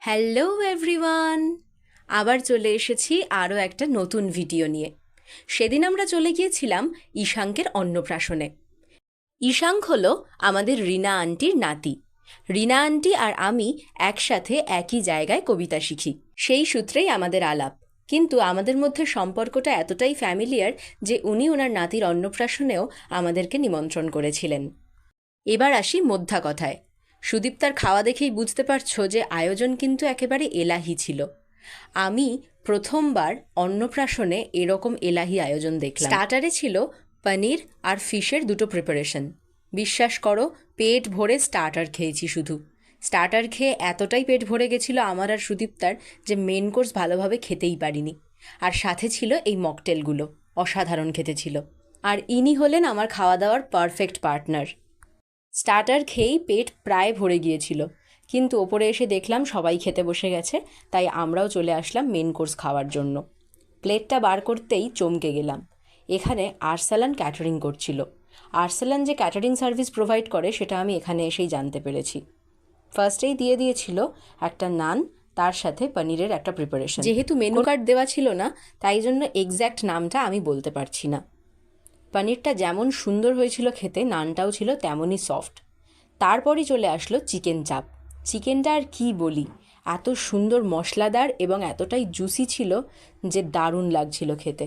Hello everyone. আবার চলে এসেছি আরও একটা নতুন ভিডিও নিয়ে। সেদিন আমরা চলে গিয়েছিলাম ঈশাঙ্কের অন্নপ্রাশনে। ঈশাঙ্ক হল আমাদের রিনা আন্টির নাতি। রিনা আন্টি আর আমি একসাথে একই জায়গায় কবিতা শিখি। সেই সূত্রেই আমাদের আলাপ। কিন্তু আমাদের মধ্যে সম্পর্কটা এতটাই ফ্যামিলিয়ার যে উনি ওনার নাতির অন্নপ্রাশনেও আমাদেরকে নিমন্ত্রণ করেছিলেন। এবার আসি মধ্যা কথায় সুদীপ্তার খাওয়া দেখেই বুঝতে পারছ যে আয়োজন কিন্তু একেবারে এলাহি ছিল। আমি প্রথমবার অন্নপ্রাশনে এরকম এলাহি আয়োজন দেখলাম। স্টার্টারে ছিল পনির আর ফিশের দুটো প্রিপারেশন বিশ্বাস করো, পেট ভরে স্টার্টার খেয়েছি শুধু। স্টার্টার খেয়ে এতটাই পেট ভরে গেছিল আমার আর সুদীপ্তার যে মেন কোর্স ভালোভাবে খেতেই পারিনি। আর সাথে ছিল এই মকটেলগুলো অসাধারণ খেতে ছিল। আর ইনি হলেন আমার খাওয়া দাওয়ার পারফেক্ট পার্টনার স্টার্টার খেয়েই পেট প্রায় ভরে গিয়েছিল। কিন্তু ওপরে এসে দেখলাম সবাই খেতে বসে গেছে তাই আমরাও চলে আসলাম মেন কোর্স খাওয়ার জন্য। প্লেটটা বার করতেই চমকে গেলাম। এখানে আরসালান ক্যাটারিং করছিল। আরসালান যে ক্যাটারিং সার্ভিস প্রোভাইড করে সেটা আমি এখানে এসেই জানতে পেরেছি। ফার্স্টেই দিয়ে দিয়েছিল একটা নান তার সাথে পনিরের একটা প্রিপারেশন যেহেতু মেনু কার্ড দেওয়া ছিল না তাই জন্য এক্স্যাক্ট নামটা আমি বলতে পারছি না। পনিরটা যেমন সুন্দর হয়েছিল খেতে, নানটাও ছিল তেমনই সফট তারপরই চলে আসলো চিকেন চাপ। চিকেনটা আর কী বলি, এত সুন্দর মশলাদার এবং এতটাই জুসি ছিল যে দারুণ লাগছিল খেতে।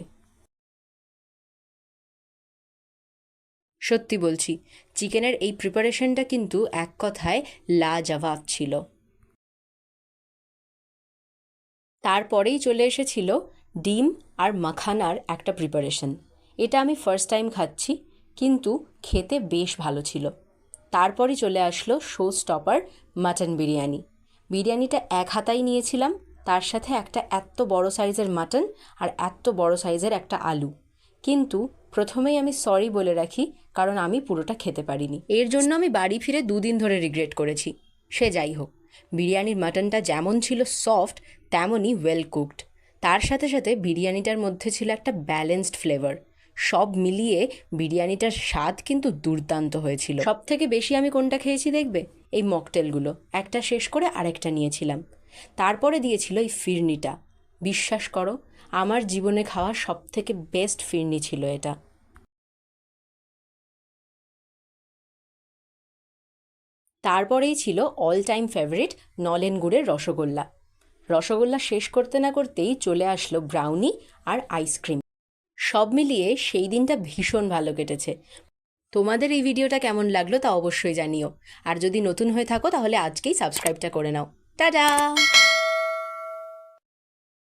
সত্যি বলছি, চিকেনের এই প্রিপারেশনটা কিন্তু এক কথায় লাজবাব ছিল। তারপরেই চলে এসেছিল ডিম আর মাখানার একটা প্রিপারেশন এটা আমি ফার্স্ট টাইম খাচ্ছি, কিন্তু খেতে বেশ ভালো ছিল। তারপরই চলে আসলো শো স্টপার মাটন বিরিয়ানি। বিরিয়ানিটা এক হাতাই নিয়েছিলাম, তার সাথে একটা এত বড় সাইজের মাটন আর এত বড় সাইজের একটা আলু। কিন্তু প্রথমেই আমি সরি বলে রাখি, কারণ আমি পুরোটা খেতে পারিনি। এর জন্য আমি বাড়ি ফিরে দুদিন ধরে রিগ্রেট করেছি। সে যাই হোক, বিরিয়ানির মাটনটা যেমন ছিল সফট তেমনই ওয়েল কুকড তার সাথে সাথে বিরিয়ানিটার মধ্যে ছিল একটা ব্যালেন্সড ফ্লেভার সব মিলিয়ে বিরিয়ানিটার স্বাদ কিন্তু দুর্দান্ত হয়েছিল। সব থেকে বেশি আমি কোনটা খেয়েছি দেখবে? এই মকটেলগুলো। একটা শেষ করে আরেকটা নিয়েছিলাম। তারপরে দিয়েছিল এই ফিরনিটা। বিশ্বাস করো, আমার জীবনে খাওয়া সব থেকে বেস্ট ফিরনি ছিল এটা। তারপরেই ছিল অল টাইম ফেভারিট নলেন গুড়ের রসগোল্লা। রসগোল্লা শেষ করতে না করতেই চলে আসলো ব্রাউনি আর আইসক্রিম সব মিলিয়ে সেই দিনটা ভীষণ ভালো কেটেছে। তোমাদের এই ভিডিওটা কেমন লাগল তা অবশ্যই জানিও। আর যদি নতুন হয়ে থাকো তাহলে আজকেই সাবস্ক্রাইবটা করে নাও। টাটা!